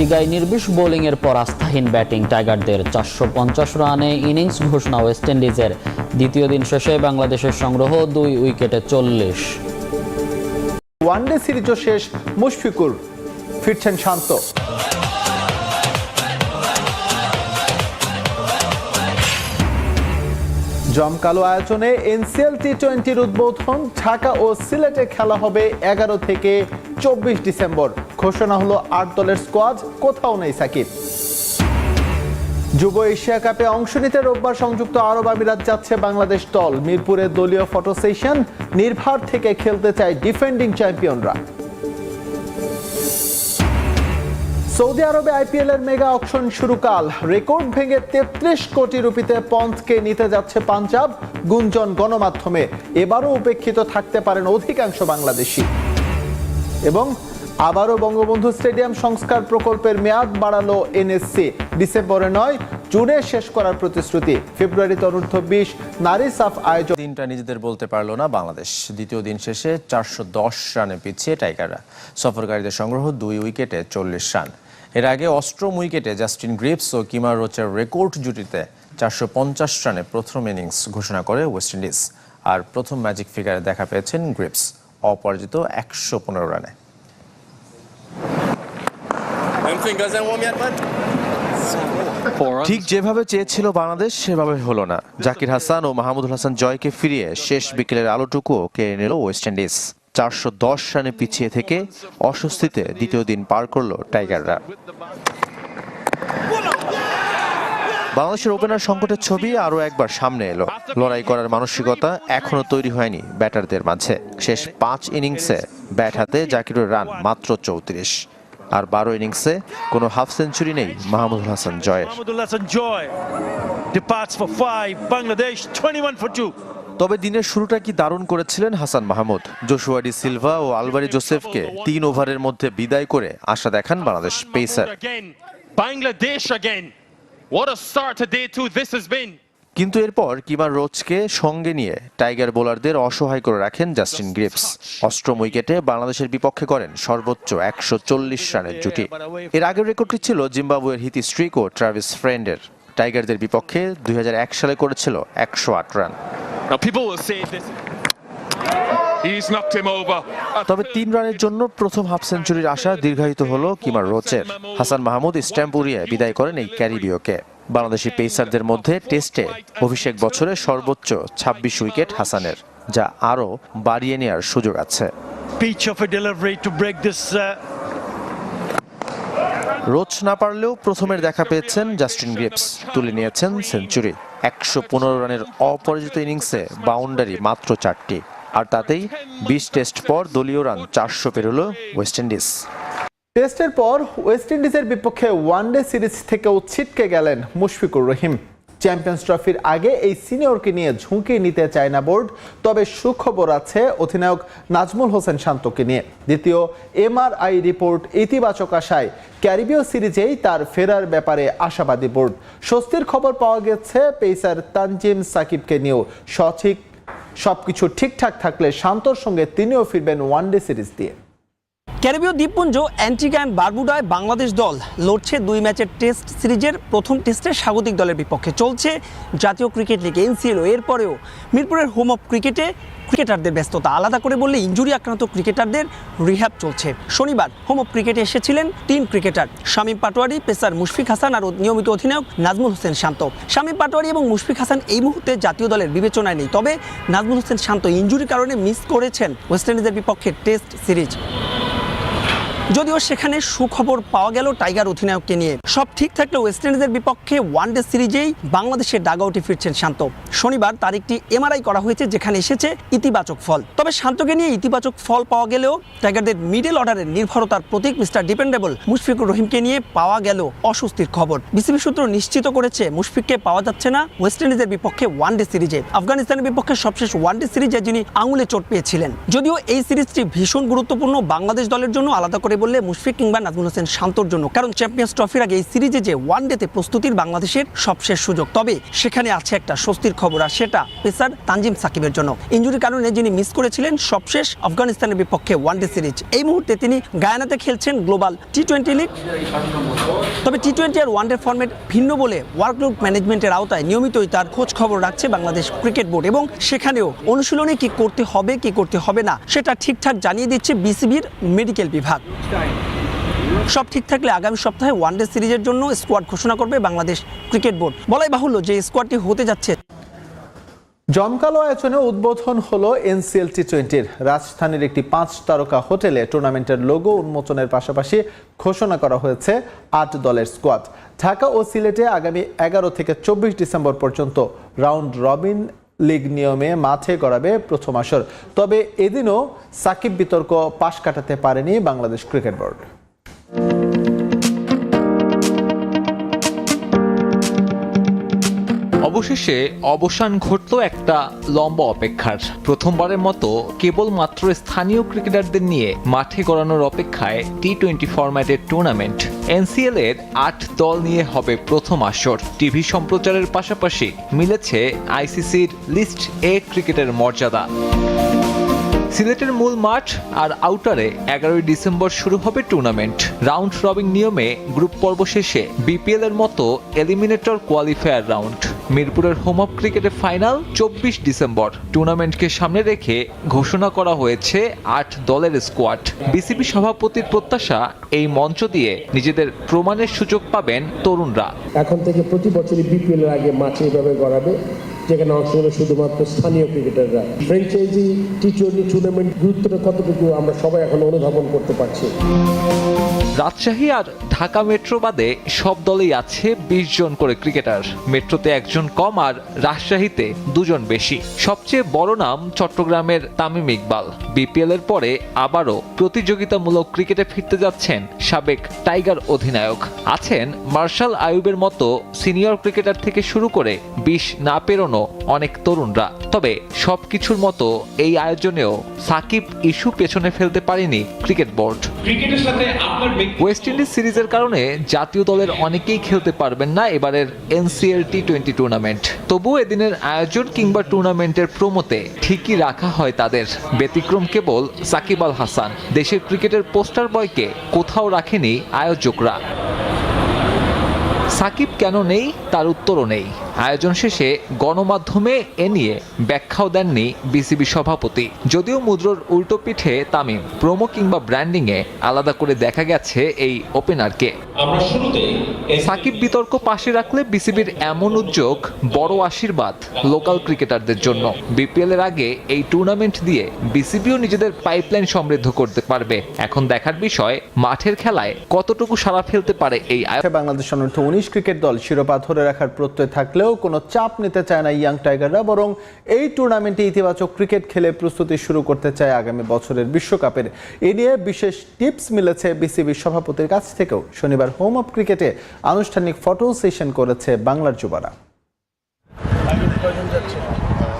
অ্যান্টিগায় নির্বিষ বোলিংয়ের পর আস্থাহীন ব্যাটিং টাইগারদের চারশো পঞ্চাশ রানে ইনিংস ঘোষণা ওয়েস্ট ইন্ডিজের। দ্বিতীয় দিন শেষে বাংলাদেশের সংগ্রহ দুই উইকেটে চল্লিশ। ওয়ানডে সিরিজও শেষ, মুশফিকুর ফিরছেন শান্ত। জমকালো আয়োজনে এনসিএল টি টোয়েন্টির উদ্বোধন ঢাকা ও সিলেটে খেলা হবে এগারো থেকে চব্বিশ ডিসেম্বর। ঘোষণা হলো আট দলের স্কোয়াড, কোথাও নেই সাকিব। যুব এশিয়া কাপে অংশ নিতে রোববার সংযুক্ত আরব আমিরাত যাচ্ছে বাংলাদেশ দল। মিরপুরে দলীয় ফটো সেশন, নির্ভার থেকে খেলতে চায় ডিফেন্ডিং চ্যাম্পিয়নরা। সৌদি আরবে আইপিএল এর মেগা অকশন শুরু কাল রেকর্ড ভেঙে তেত্রিশ কোটি রুপিতে পন্থকে নিতে যাচ্ছে পাঞ্জাব গুঞ্জন গণমাধ্যমে। এবারও উপেক্ষিত থাকতে পারেন অধিকাংশ বাংলাদেশি। এবং আবারও বঙ্গবন্ধু স্টেডিয়াম সংস্কার প্রকল্পের মেয়াদ বাড়ালো এনএসসি। ডিসেম্বরে নয়, জুনে শেষ করার প্রতিশ্রুতি। ফেব্রুয়ারিতে অনূর্ধ্ব বিশ, নারী সাফ আয়োজন। দিনটা নিজেদের বলতে পারল না বাংলাদেশ। দ্বিতীয় দিন শেষে চারশো দশ রানে পিছিয়ে টাইগাররা। সফরকারীদের সংগ্রহ দুই উইকেটে চল্লিশ রান। এর আগে অষ্টম উইকেটে জাস্টিন গ্রিপস ও কিমার রোচের রেকর্ড জুটিতে চারশো পঞ্চাশ রানে প্রথম ইনিংস ঘোষণা করে ওয়েস্ট ইন্ডিজ। আর প্রথম ম্যাজিক ফিগারে দেখা পেয়েছেন গ্রিপস অপরাজিত একশো পনেরো রানে? ঠিক যেভাবে চেয়েছিল বাংলাদেশ সেভাবে হলো না। জাকির হাসান ও মাহমুদুল হাসান জয়কে ফিরিয়ে শেষ বিকেলের আলোটুকুও কেড়ে নিল ওয়েস্ট ইন্ডিজ। চারশো দশ রানে পিছিয়ে থেকে অস্বস্তিতে দ্বিতীয় দিন পার করল টাইগাররা। বাংলাদেশের ওপেনার সংকটের ছবি আরও একবার সামনে এলো। লড়াই করার মানসিকতা এখনও তৈরি হয়নি ব্যাটারদের মাঝে। শেষ পাঁচ ইনিংসে ব্যাট হাতে জাকিরের রান মাত্র চৌত্রিশ। আর বারো ইনিংসে কোনো হাফ সেঞ্চুরি নেই মাহমুদুল হাসান জয়ের। Mahmoud Hassan Joy departs for five. Bangladesh 21 for two. তবে দিনের শুরুটা কি দারুণ করেছিলেন Hasan Mahmud Joshua da Silva ও আলবারি জোসেফকে তিন ওভারের মধ্যে বিদায় করে আশা দেখান বাংলাদেশ পেসার. কিন্তু এরপর কিমার রোচকে সঙ্গে নিয়ে টাইগার বোলারদের অসহায় করে রাখেন জাস্টিন গ্রিপস অষ্টম উইকেটে বাংলাদেশের বিপক্ষে করেন সর্বোচ্চ একশো চল্লিশ রানের জুটি এর আগের রেকর্ডটি ছিল জিম্বাবুয়ের হিতি স্ট্রিক ও ট্রাভিস ফ্রেন্ডের টাইগারদের বিপক্ষে দুই সালে করেছিল একশো আট রান. তবে তিন রানের জন্য প্রথম হাফ সেঞ্চুরির আশা দীর্ঘায়িত হলো কিমার রোচের হাসান মাহমুদ স্ট্যাম্প উড়িয়ে বিদায় করেন এই ক্যারিবীয়কে বাংলাদেশি পেসারদের মধ্যে টেস্টে অভিষেক বছরে সর্বোচ্চ ২৬ উইকেট হাসানের যা আরও বাড়িয়ে নেওয়ার সুযোগ আছে Beach of a delivery to break this. Uh, Roach না পারলেও প্রথমের দেখা পেয়েছেন জাস্টিন গ্রিপস। তুলে নিয়েছেন সেঞ্চুরি। একশো পনেরো রানের অপরাজিত ইনিংসে বাউন্ডারি মাত্র চারটি। আর তাতেই বিশ টেস্ট পর দলীয় রান চারশো পেরোল ওয়েস্ট ইন্ডিজ। টেস্টের পর ওয়েস্ট ইন্ডিজের বিপক্ষে ওয়ানডে সিরিজ থেকেও ছিটকে গেলেন মুশফিকুর রহিম। চ্যাম্পিয়ন্স ট্রফির আগে এই সিনিয়রকে নিয়ে ঝুঁকি নিতে চায় না বোর্ড। তবে সুখবর আছে অধিনায়ক নাজমুল হোসেন শান্তকে নিয়ে। দ্বিতীয় এমআরআই রিপোর্ট ইতিবাচক আশায় ক্যারিবীয় সিরিজেই তার ফেরার ব্যাপারে আশাবাদী বোর্ড। স্বস্তির খবর পাওয়া গেছে, পেসার তানজিম সাকিবকে নিয়েও। সঠিক সবকিছু ঠিকঠাক থাকলে শান্তর সঙ্গে তিনিও ফিরবেন ওয়ানডে সিরিজ দিয়ে। ক্যারিবীয় দ্বীপপুঞ্জ অ্যান্টিগা অ্যান্ড বারবুডায় বাংলাদেশ দল লড়ছে দুই ম্যাচের টেস্ট সিরিজের প্রথম টেস্টে স্বাগতিক দলের বিপক্ষে। চলছে জাতীয় ক্রিকেট লিগ এনসিএলও। এরপরেও মিরপুরের হোম অফ ক্রিকেটে ক্রিকেটারদের ব্যস্ততা। আলাদা করে বললে ইঞ্জুরি আক্রান্ত ক্রিকেটারদের রিহ্যাব চলছে। শনিবার হোম অফ ক্রিকেটে এসেছিলেন তিন ক্রিকেটার, শামীম পাটোয়ারি, পেসার মুশফিক হাসান আর নিয়মিত অধিনায়ক নাজমুল হোসেন শান্ত। শামীম পাটোয়ারি এবং মুশফিক হাসান এই মুহূর্তে জাতীয় দলের বিবেচনায় নেই, তবে নাজমুল হোসেন শান্ত ইঞ্জুরির কারণে মিস করেছেন ওয়েস্ট ইন্ডিজের বিপক্ষে টেস্ট সিরিজ। যদিও সেখানে সুখবর পাওয়া গেল টাইগার অধিনায়ককে নিয়ে। সব ঠিক থাকলে ওয়েস্ট ইন্ডিজের বিপক্ষে ওয়ানডে সিরিজেই বাংলাদেশের ডাগআউটে ফিরছেন শান্ত। শনিবার তার একটি এমআরআই করা হয়েছে, যেখানে এসেছে ইতিবাচক ফল। তবে শান্তকে নিয়ে ইতিবাচক ফল পাওয়া গেলেও টাইগারদের মিডল অর্ডারের নির্ভরতার প্রতীক মিস্টার ডিপেন্ডেবল মুশফিকুর রহিমকে নিয়ে পাওয়া গেল অস্বস্তির খবর। বিসিবি সূত্র নিশ্চিত করেছে, মুশফিককে পাওয়া যাচ্ছে না ওয়েস্ট ইন্ডিজের বিপক্ষে ওয়ানডে সিরিজে। আফগানিস্তানের বিপক্ষে সবশেষ ওয়ানডে সিরিজে যিনি আঙুলে চোট পেয়েছিলেন। যদিও এই সিরিজটি ভীষণ গুরুত্বপূর্ণ বাংলাদেশ দলের জন্য আলাদা করে বললে মুশফিক কিংবা নাজমুল হোসেন শান্তর জন্য। কারণ চ্যাম্পিয়ন্স ট্রফির আগে এই সিরিজে যে ওয়ান ডেতে প্রস্তুতির বাংলাদেশের সবশেষ সুযোগ। তবে সেখানে আছে একটা স্বস্তির খবর, আর সেটা পেসার তানজিম সাকিবের জন্য। ইঞ্জুরির কারণে যিনি মিস করেছিলেন সবশেষ আফগানিস্তানের বিপক্ষে ওয়ান ডে সিরিজ এই মুহূর্তে তিনি গায়ানাতে খেলছেন গ্লোবাল টি টোয়েন্টি লিগ তবে টি টোয়েন্টি আর ওয়ানডে ফরম্যাট ভিন্ন বলে ওয়ার্কলোড ম্যানেজমেন্টের আওতায় নিয়মিতই তার খোঁজ খবর রাখছে বাংলাদেশ ক্রিকেট বোর্ড এবং সেখানেও অনুশীলনে কি করতে হবে, কি করতে হবে না, সেটা ঠিকঠাক জানিয়ে দিচ্ছে বিসিবির মেডিকেল বিভাগ। সব ঠিক থাকলে আগামী সপ্তাহে ওয়ানডে সিরিজের জন্য স্কোয়াড ঘোষণা করবে বাংলাদেশ ক্রিকেট বোর্ড। বলাই বাহুল্য যে স্কোয়াডটি হতে যাচ্ছে। জমকালো আয়োজনে উদ্বোধন হলো এনসিএল টি টোয়েন্টির রাজধানীর একটি পাঁচ তারকা হোটেলে টুর্নামেন্টের লোগো উন্মোচনের পাশাপাশি ঘোষণা করা হয়েছে আট দলের স্কোয়াড। ঢাকা ও সিলেটে আগামী এগারো থেকে চব্বিশ ডিসেম্বর পর্যন্ত রাউন্ড রবিন লিগ নিয়মে মাঠে গড়াবে প্রথম আসর। তবে এদিনও সাকিব বিতর্ক পাশ কাটাতে পারেনি বাংলাদেশ ক্রিকেট বোর্ড। অবশেষে অবসান ঘটল একটা লম্বা অপেক্ষার। প্রথমবারের মতো কেবলমাত্র স্থানীয় ক্রিকেটারদের নিয়ে মাঠে গড়ানোর অপেক্ষায় টি টোয়েন্টি ফরম্যাটের টুর্নামেন্ট এনসিএল এর আট দল নিয়ে হবে প্রথম আসর। টিভি সম্প্রচারের পাশাপাশি মিলেছে আইসিসির লিস্ট এ ক্রিকেটের মর্যাদা। সিলেটের মূল মাঠ আর আউটারে এগারোই ডিসেম্বর শুরু হবে টুর্নামেন্ট রাউন্ড রবিং নিয়মে গ্রুপ পর্ব শেষে বিপিএল এর মতো এলিমিনেটর কোয়ালিফায়ার রাউন্ড মিরপুরের হোম অফ ক্রিকেটের ফাইনাল চব্বিশ ডিসেম্বর। টুর্নামেন্টকে সামনে রেখে ঘোষণা করা হয়েছে আট দলের স্কোয়াড বিসিবি সভাপতির প্রত্যাশা এই মঞ্চ দিয়ে নিজেদের প্রমাণের সুযোগ পাবেন তরুণরা। এখন থেকে প্রতি বছরই বিপিএল এর আগে মাঠে এভাবে গড়াবে। যেখানে অংশ নেবে শুধুমাত্র স্থানীয় ক্রিকেটাররা। ফ্র্যাঞ্চাইজি টি টোয়েন্টি টুর্নামেন্ট গুরুত্বটা কতটুকু আমরা সবাই এখন অনুধাবন করতে পারছি। রাজশাহী আর ঢাকা মেট্রো বাদে সব দলেই আছে বিশ জন করে ক্রিকেটার। মেট্রোতে একজন কম আর রাজশাহীতে দুজন বেশি। সবচেয়ে বড় নাম চট্টগ্রামের তামিম ইকবাল। বিপিএল এর পরে আবারও প্রতিযোগিতামূলক ক্রিকেটে ফিরতে যাচ্ছেন সাবেক টাইগার অধিনায়ক। আছেন মার্শাল আয়ুবের মতো সিনিয়র ক্রিকেটার থেকে শুরু করে বিশ না পেরোনো অনেক তরুণরা। তবে সবকিছুর মতো এই আয়োজনেও সাকিব ইস্যু পেছনে ফেলতে পারেনি ক্রিকেট বোর্ড। ওয়েস্ট ইন্ডিজ সিরিজের কারণে জাতীয় দলের অনেকেই খেলতে পারবেন না এবারের এনসিএল টি টোয়েন্টি টুর্নামেন্ট। তবুও এদিনের আয়োজন কিংবা টুর্নামেন্টের প্রমোতে ঠিকই রাখা হয় তাদের। ব্যতিক্রম কেবল সাকিব আল হাসান। দেশের ক্রিকেটের পোস্টার বয়কে কোথাও রাখেনি আয়োজকরা। সাকিব কেন নেই? তার উত্তরও নেই। আয়োজন শেষে গণমাধ্যমে এ নিয়ে ব্যাখ্যাও দেননি বিসিবি সভাপতি। যদিও মুদ্রর উল্টো পিঠে তামিম প্রোমো কিংবা ব্র্যান্ডিংয়ে আলাদা করে দেখা গেছে এই ওপেনারকে। সাকিব বিতর্ক পাশে রাখলে বিসিবির এমন উদ্যোগ বড় আশীর্বাদ লোকাল ক্রিকেটারদের জন্য। বিপিএল এর আগে এই টুর্নামেন্ট দিয়ে বিসিবিও নিজেদের পাইপলাইন সমৃদ্ধ করতে পারবে। এখন দেখার বিষয় মাঠের খেলায় কতটুকু সাড়া ফেলতে পারে এই বাংলাদেশ অনূর্ধ্ব উনিশ ক্রিকেট দল শিরোপা ধরে রাখার প্রত্যয় থাকলেও কোনো চাপ নিতে চায় না ইয়াং টাইগাররা, বরং এই টুর্নামেন্টে ইতিবাচক ক্রিকেট খেলে প্রস্তুতি শুরু করতে চায় আগামী বছরের বিশ্বকাপের। এ নিয়ে বিশেষ টিপস মিলেছে বিসিবির সভাপতির কাছ থেকেও। শনিবার হোম অফ ক্রিকেটে আনুষ্ঠানিক ফটো সেশন করেছে বাংলার যুবারা।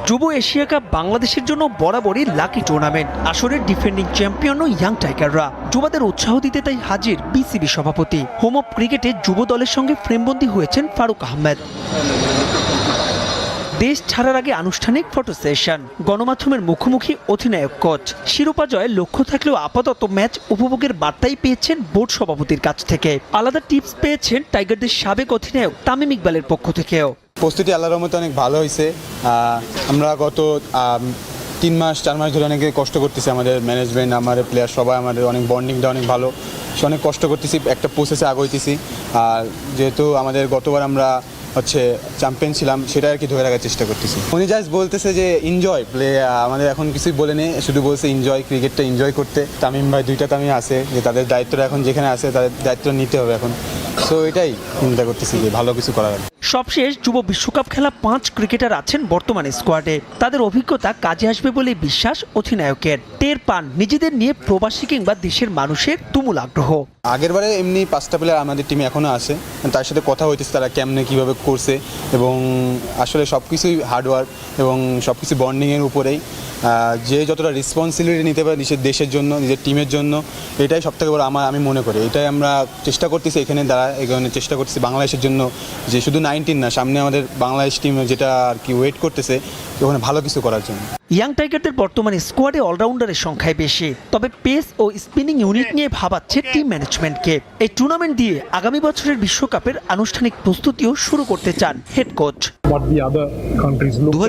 যুব এশিয়া কাপ বাংলাদেশের জন্য বরাবরই লাকি টুর্নামেন্ট আসরের ডিফেন্ডিং চ্যাম্পিয়ন ও ইয়াং টাইগাররা যুবাদের উৎসাহ দিতে তাই হাজির বিসিবি সভাপতি। হোম অফ ক্রিকেটে যুব দলের সঙ্গে ফ্রেমবন্দি হয়েছেন ফারুক আহমেদ। দেশ ছাড়ার আগে আনুষ্ঠানিক ফটো সেশন গণমাধ্যমের মুখোমুখি অধিনায়ক কোচ শিরোপা জয়ের লক্ষ্য থাকলেও আপাতত ম্যাচ উপভোগের বার্তাই পেয়েছেন বোর্ড সভাপতির কাছ থেকে। আলাদা টিপস পেয়েছেন টাইগারদের সাবেক অধিনায়ক তামিম ইকবালের পক্ষ থেকেও। প্রস্তুতি আল্লাহর রহমতে অনেক ভালো হয়েছে আমরা গত তিন মাস, চার মাস ধরে অনেকে কষ্ট করতেছি আমাদের ম্যানেজমেন্ট আমাদের প্লেয়ার সবাই আমাদের অনেক বন্ডিংটা অনেক ভালো। সে অনেক কষ্ট করতেছি, একটা প্রসেসে আগইতেছি। আর যেহেতু আমাদের গতবার আমরা হচ্ছে চ্যাম্পিয়ন ছিলাম সেটা আর কি ধরে রাখার চেষ্টা করতেছি। উনি জাস্ট বলতেছে যে এনজয় প্লে আমাদের এখন কিছুই বলে নেই, শুধু বলছে এনজয় ক্রিকেটটা এনজয় করতে। তামিম ভাই দুইটা তামিম আছে, যে তাদের দায়িত্বটা এখন যেখানে আছে, তাদের দায়িত্ব নিতে হবে এখন। সো এটাই চিন্তা করতেছি যে, ভালো কিছু আছে। সবশেষ, যুব বিশ্বকাপ খেলা পাঁচ ক্রিকেটার আছেন বর্তমানে স্কোয়াডে তাদের অভিজ্ঞতা কাজে আসবে বলে বিশ্বাস অধিনায়কের। টের পান নিজেদের নিয়ে প্রবাসী কিংবা দেশের মানুষের তুমুল আগ্রহ। আগের বারে এমনি পাঁচটা প্লেয়ার আমাদের টিমে এখনও আছে। তার সাথে কথা হইতেছে তারা কেমনে কীভাবে করছে এবং আসলে সব কিছুই হার্ডওয়ার্ক এবং সব কিছু বন্ডিংয়ের উপরেই। যে যতটা রেসপন্সিবিলিটি নিতে পারে নিজের দেশের জন্য, নিজের টিমের জন্য, এটাই সবথেকে বড় আমার, আমি মনে করি। এটাই আমরা চেষ্টা করতেছি এখানে দ্বারা এখানে চেষ্টা করতেছি বাংলাদেশের জন্য যে শুধু নাইনটিন না, সামনে আমাদের বাংলাদেশ টিম যেটা আর কি ওয়েট করতেছে ওখানে ভালো কিছু করার জন্য। ইয়াং টাইগারদের বর্তমানে স্কোয়াডে অলরাউন্ডারের সংখ্যায় বেশি তবে পেস ও স্পিনিং ইউনিট নিয়ে ভাবাচ্ছে টিম ম্যানেজমেন্টকে এই টুর্নামেন্ট দিয়ে আগামী বছরের বিশ্বকাপের আনুষ্ঠানিক প্রস্তুতিও শুরু করতে চান হেড কোচ দু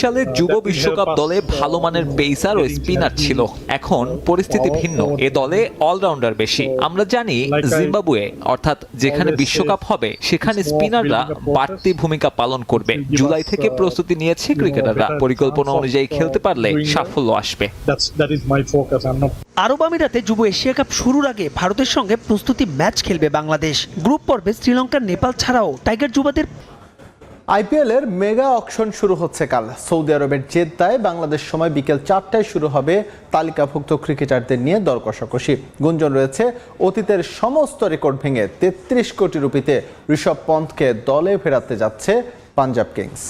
সালের যুব বিশ্বকাপ দলে ভালো মানের পেসার ও স্পিনার ছিল। এখন পরিস্থিতি ভিন্ন। এ দলে অলরাউন্ডার বেশি। আমরা জানি জিম্বাবুয়ে অর্থাৎ যেখানে বিশ্বকাপ হবে সেখানে স্পিনাররা বাড়তি ভূমিকা পালন করবে। জুলাই থেকে প্রস্তুতি নিয়েছে ক্রিকেটাররা। পরিকল্পনা অনুযায়ী খেলতে পারলে সাফল্য আসবে। আরব আমিরাতে যুব এশিয়া কাপ শুরুর আগে ভারতের সঙ্গে প্রস্তুতি ম্যাচ খেলবে বাংলাদেশ। গ্রুপ পর্বে শ্রীলঙ্কার নেপাল ছাড়াও টাইগার যুবাদের আইপিএল এর মেগা অকশন শুরু হচ্ছে কাল। সৌদি আরবের জেদ্দায় বাংলাদেশ সময় বিকেল চারটায় শুরু হবে তালিকাভুক্ত ক্রিকেটারদের নিয়ে দর কষাকষি। গুঞ্জন রয়েছে, অতীতের সমস্ত রেকর্ড ভেঙে তেত্রিশ কোটি রুপিতে ঋষভ পন্থকে দলে ফেরাতে যাচ্ছে পাঞ্জাব কিংস।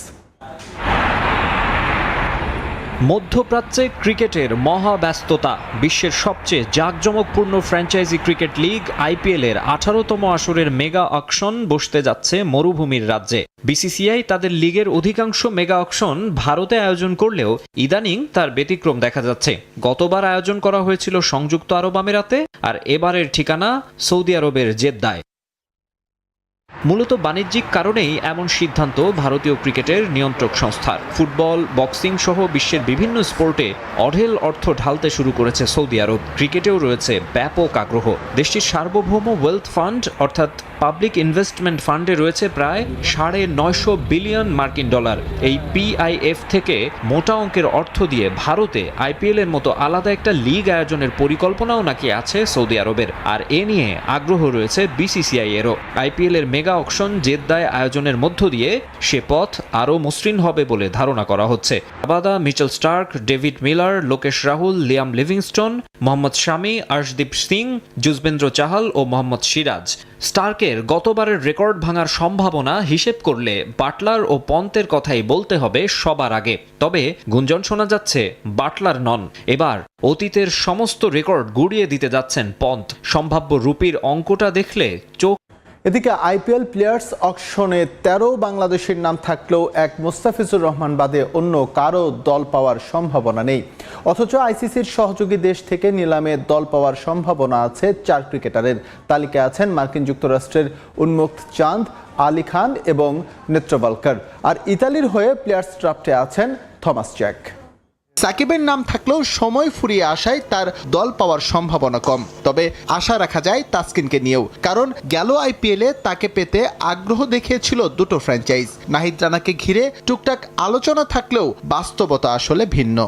মধ্যপ্রাচ্যে ক্রিকেটের মহা ব্যস্ততা বিশ্বের সবচেয়ে জাঁকজমকপূর্ণ ফ্র্যাঞ্চাইজি ক্রিকেট লিগ, আইপিএলের আঠারোতম আসরের মেগা অকশন বসতে যাচ্ছে মরুভূমির রাজ্যে। বিসিসিআই তাদের লিগের অধিকাংশ মেগা অকশন ভারতে আয়োজন করলেও ইদানিং তার ব্যতিক্রম দেখা যাচ্ছে। গতবার আয়োজন করা হয়েছিল সংযুক্ত আরব আমিরাতে, আর এবারের ঠিকানা সৌদি আরবের জেদ্দায়। মূলত বাণিজ্যিক কারণেই এমন সিদ্ধান্ত ভারতীয় ক্রিকেটের নিয়ন্ত্রক সংস্থার। ফুটবল, বক্সিং সহ বিশ্বের বিভিন্ন স্পোর্টে অঢেল অর্থ ঢালতে শুরু করেছে সৌদি আরব। ক্রিকেটেও রয়েছে ব্যাপক আগ্রহ। দেশটির সার্বভৌম ওয়েলথ ফান্ড অর্থাৎ পাবলিক ইনভেস্টমেন্ট ফান্ডে রয়েছে প্রায় সাড়ে নয়শো বিলিয়ন মার্কিন ডলার। এই পিআইএফ থেকে মোটা অঙ্কের অর্থ দিয়ে ভারতে আইপিএল এর মতো আলাদা একটা লিগ আয়োজনের পরিকল্পনাও নাকি আছে সৌদি আরবের। আর এ নিয়ে আগ্রহ রয়েছে বিসিসিআই এরও। আইপিএল এর মেগা অকশন জেদ্দায় আয়োজনের মধ্য দিয়ে সে পথ আরও মসৃণ হবে বলে ধারণা করা হচ্ছে। Rabada, Mitchell Starc, David Miller, Lokesh Rahul, Liam Livingstone, Mohammad Shami, Arshdeep Singh, Yuzvendra Chahal ও মোহাম্মদ সিরাজ। স্টার্কের গতবারের রেকর্ড ভাঙার সম্ভাবনা হিসেব করলে বাটলার ও পন্তের কথাই বলতে হবে সবার আগে। তবে গুঞ্জন শোনা যাচ্ছে, বাটলার নন। এবার অতীতের সমস্ত রেকর্ড গুড়িয়ে দিতে যাচ্ছেন পন্থ সম্ভাব্য রুপির অঙ্কটা দেখলে চোখ এদিকে আইপিএল প্লেয়ার্স অকশনে তেরো বাংলাদেশের নাম থাকলেও এক মুস্তাফিজুর রহমান বাদে অন্য কারও দল পাওয়ার সম্ভাবনা নেই। অথচ আইসিসির সহযোগী দেশ থেকে নিলামে দল পাওয়ার সম্ভাবনা আছে চার ক্রিকেটারের। তালিকায় আছেন মার্কিন যুক্তরাষ্ট্রের উন্মুক্ত চাঁদ, আলী খান এবং নেত্রবালকার। আর ইতালির হয়ে প্লেয়ার্স ড্রাফটে আছেন থমাস জ্যাক। সাকিবের নাম থাকলেও সময় ফুরিয়ে আসায় তার দল পাওয়ার সম্ভাবনা কম। তবে আশা রাখা যায় তাসকিনকে নিয়েও। কারণ গেল আইপিএলে তাকে পেতে আগ্রহ দেখিয়েছিল দুটো ফ্র্যাঞ্চাইজ নাহিদ রানাকে ঘিরে টুকটাক আলোচনা থাকলেও বাস্তবতা আসলে ভিন্ন।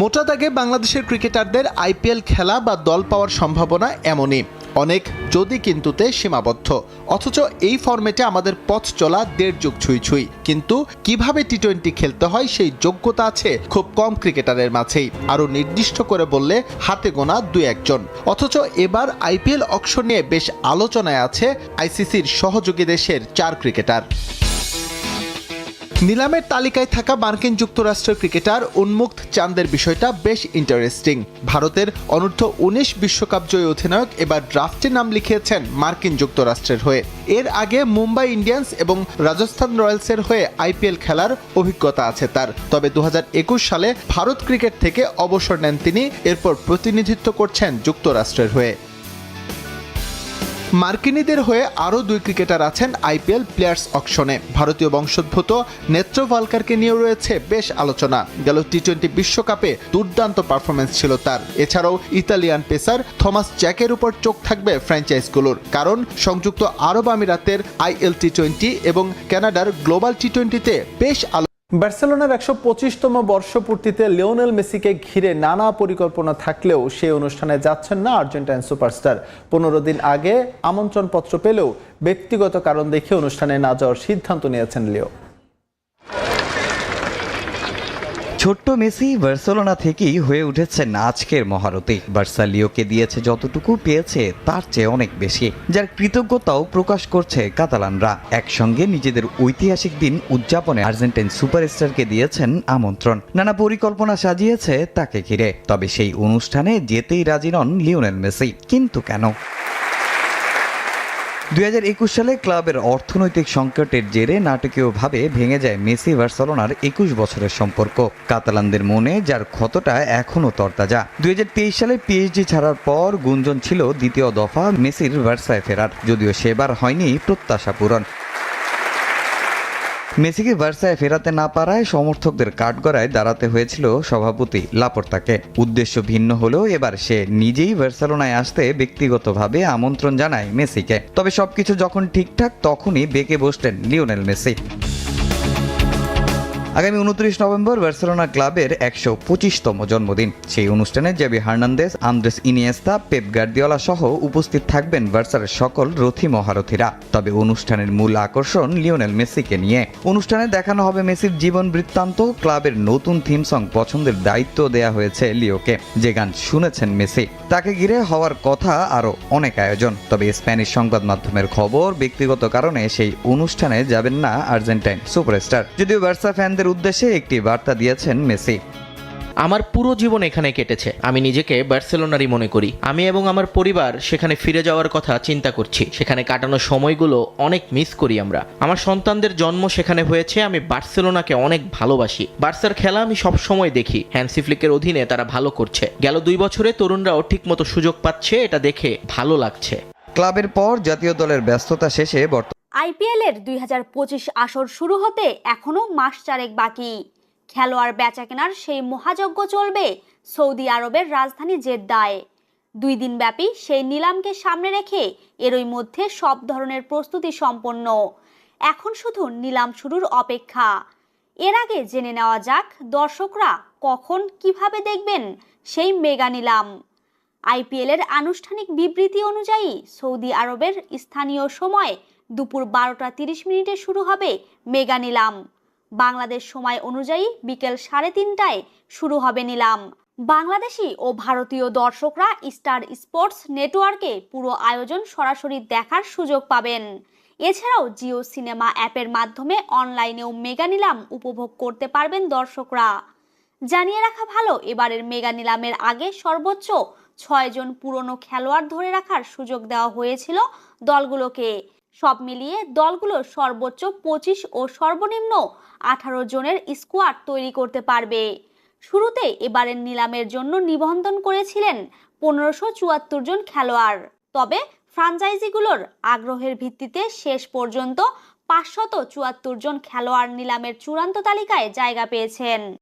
মোটা দাগে বাংলাদেশের ক্রিকেটারদের আইপিএল খেলা বা দল পাওয়ার সম্ভাবনা এমনই। অনেক, যদি কিন্তুতে সীমাবদ্ধ। অথচ এই ফর্মেটে আমাদের পথ চলা দেড় যুগ ছুঁই ছুঁই। কিন্তু কীভাবে টি টোয়েন্টি খেলতে হয় সেই যোগ্যতা আছে খুব কম ক্রিকেটারের মাঝেই। আরও নির্দিষ্ট করে বললে হাতে গোনা দুই একজন। অথচ এবার আইপিএল অকশন নিয়ে বেশ আলোচনায় আছে আইসিসির সহযোগী দেশের চার ক্রিকেটার। নিলামের তালিকায় থাকা মার্কিন যুক্তরাষ্ট্রের ক্রিকেটার উন্মুক্ত চাঁদের বিষয়টা বেশ ইন্টারেস্টিং ভারতের অনূর্ধ্ব উনিশ বিশ্বকাপ জয়ী অধিনায়ক এবার ড্রাফটে নাম লিখিয়েছেন মার্কিন যুক্তরাষ্ট্রের হয়ে। এর আগে মুম্বাই ইন্ডিয়ান্স এবং রাজস্থান রয়্যালসের হয়ে আইপিএল খেলার অভিজ্ঞতা আছে তার। তবে দু হাজার একুশ সালে ভারত ক্রিকেট থেকে অবসর নেন তিনি, এরপর প্রতিনিধিত্ব করছেন যুক্তরাষ্ট্রের হয়ে। মার্কিনীদের হয়ে আরও দুই ক্রিকেটার আছেন আইপিএল প্লেয়ার্স অকশনে। ভারতীয় বংশোদ্ভূত নেত্র ভালকারকে নিয়েও রয়েছে বেশ আলোচনা। গেল টি টোয়েন্টি বিশ্বকাপে দুর্দান্ত পারফরমেন্স ছিল তার। এছাড়াও ইতালিয়ান পেসার থমাস জ্যাকের উপর চোখ থাকবে ফ্র্যাঞ্চাইজগুলোর। কারণ সংযুক্ত আরব আমিরাতের আইএল টি টোয়েন্টি এবং কানাডার গ্লোবাল টি টোয়েন্টিতে বেশ আলো বার্সেলোনার একশো পঁচিশতম বর্ষপূর্তিতে লিওনেল মেসিকে ঘিরে নানা পরিকল্পনা থাকলেও সেই অনুষ্ঠানে যাচ্ছেন না আর্জেন্টাইন সুপারস্টার। পনেরো দিন আগে আমন্ত্রণপত্র পেলেও ব্যক্তিগত কারণ দেখে অনুষ্ঠানে না যাওয়ার সিদ্ধান্ত নিয়েছেন লিও। ছোট্ট মেসি বার্সেলোনা থেকেই হয়ে উঠেছেন আজকের মহারথী বার্সা লিওকে দিয়েছে যতটুকু পেয়েছে, তার চেয়ে অনেক বেশি, যার কৃতজ্ঞতাও প্রকাশ করছে কাতালানরা। একসঙ্গে নিজেদের ঐতিহাসিক দিন উদযাপনে আর্জেন্টাইন সুপারস্টারকে দিয়েছেন আমন্ত্রণ। নানা পরিকল্পনা সাজিয়েছে তাকে ঘিরে, তবে সেই অনুষ্ঠানে যেতেই রাজি নন লিওনেল মেসি। কিন্তু কেন? দুই হাজার একুশ সালে ক্লাবের অর্থনৈতিক সংকটের জেরে নাটকীয়ভাবে ভেঙে যায় মেসি বার্সেলোনার একুশ বছরের সম্পর্ক। কাতালানদের মনে, যার ক্ষতটা এখনও তরতাজা। দুই হাজার তেইশ সালে পিএইচডি ছাড়ার পর গুঞ্জন ছিল দ্বিতীয় দফা মেসির ভার্সায় ফেরার, যদিও সেবার হয়নি প্রত্যাশা পূরণ। মেসিকে বার্সায় ফেরাতে না পারায় সমর্থকদের কাঠগড়ায় দাঁড়াতে হয়েছিল সভাপতি লাপোর্তাকে। উদ্দেশ্য ভিন্ন হলেও এবার সে নিজেই বার্সেলোনায় আসতে ব্যক্তিগতভাবে আমন্ত্রণ জানায় মেসিকে। তবে সবকিছু যখন ঠিকঠাক, তখনই বেঁকে বসলেন লিওনেল মেসি। আগামী উনত্রিশ নভেম্বর বার্সেলোনা ক্লাবের একশো পঁচিশতম জন্মদিন। সেই অনুষ্ঠানে JB Hernandez Andres Iniesta, Pep Guardiola সহ উপস্থিত থাকবেন বার্সার সকল রথী মহারথীরা। তবে অনুষ্ঠানের মূল আকর্ষণ লিওনেল মেসিকে নিয়ে। অনুষ্ঠানে দেখানো হবে মেসির জীবন বৃত্তান্ত, ক্লাবের নতুন থিম সং পছন্দের দায়িত্ব দেয়া হয়েছে লিওকে। যে গান শুনেছেন মেসি, তাকে ঘিরে হওয়ার কথা আরও অনেক আয়োজন। তবে স্প্যানিশ সংবাদ মাধ্যমের খবর ব্যক্তিগত কারণে সেই অনুষ্ঠানে যাবেন না আর্জেন্টাইন সুপারস্টার। যদিও বার্সা ফ্যানদের উদ্দেশ্যে একটি বার্তা দিয়েছেন মেসি। আমার পুরো জীবন এখানে কেটেছে। আমি নিজেকে বার্সেলোনারই মনে করি। আমি এবং আমার পরিবার সেখানে ফিরে যাওয়ার কথা চিন্তা করছি। সেখানে কাটানো সময়গুলো অনেক মিস করি আমরা। আমার সন্তানদের জন্ম সেখানে হয়েছে। আমি বার্সেলোনাকে অনেক ভালোবাসি। বার্সার খেলা আমি সব সময় দেখি। হ্যান্সি ফ্লিকের অধীনে তারা ভালো করছে। গেল দুই বছরে তরুণরাও ঠিকমতো সুযোগ পাচ্ছে। এটা দেখে ভালো লাগছে। ক্লাবের পর জাতীয় দলের ব্যস্ততা শেষে বর্তমানে আইপিএল এর দুই হাজার পঁচিশ আসর শুরু হতে এখনও মাস চারেক বাকি। খেলোয়াড় বেচা কেনার সেই মহাযজ্ঞ চলবে সৌদি আরবের রাজধানী জেদ্দায়। দুই দিনব্যাপী সেই নিলামকে সামনে রেখে এরই মধ্যে সব ধরনের প্রস্তুতি সম্পন্ন। এখন শুধু নিলাম শুরুর অপেক্ষা। এর আগে জেনে নেওয়া যাক দর্শকরা কখন কীভাবে দেখবেন সেই মেগা নিলাম। আইপিএলের আনুষ্ঠানিক বিবৃতি অনুযায়ী সৌদি আরবের স্থানীয় সময় দুপুর বারোটা তিরিশ মিনিটে শুরু হবে মেগা নিলাম। বাংলাদেশ সময় অনুযায়ী বিকেল সাড়ে তিনটায় শুরু হবে নিলাম। বাংলাদেশি ও ভারতীয় দর্শকরা স্টার স্পোর্টস নেটওয়ার্কে পুরো আয়োজন সরাসরি দেখার সুযোগ পাবেন। এছাড়াও জিও সিনেমা অ্যাপের মাধ্যমে অনলাইনেও মেগা নিলাম উপভোগ করতে পারবেন দর্শকরা। জানিয়ে রাখা ভালো, এবারের মেগা নিলামের আগে সর্বোচ্চ ছয়জন পুরনো খেলোয়াড় ধরে রাখার সুযোগ দেওয়া হয়েছিল দলগুলোকে। সব মিলিয়ে দলগুলো সর্বোচ্চ পঁচিশ ও সর্বনিম্ন আঠারো জনের স্কোয়াড তৈরি করতে পারবে। শুরুতে এবারের নিলামের জন্য নিবন্ধন করেছিলেন পনেরোশো চুয়াত্তর জন খেলোয়াড়। তবে ফ্রাঞ্চাইজিগুলোর আগ্রহের ভিত্তিতে শেষ পর্যন্ত পাঁচশত চুয়াত্তর জন খেলোয়াড় নিলামের চূড়ান্ত তালিকায় জায়গা পেয়েছেন।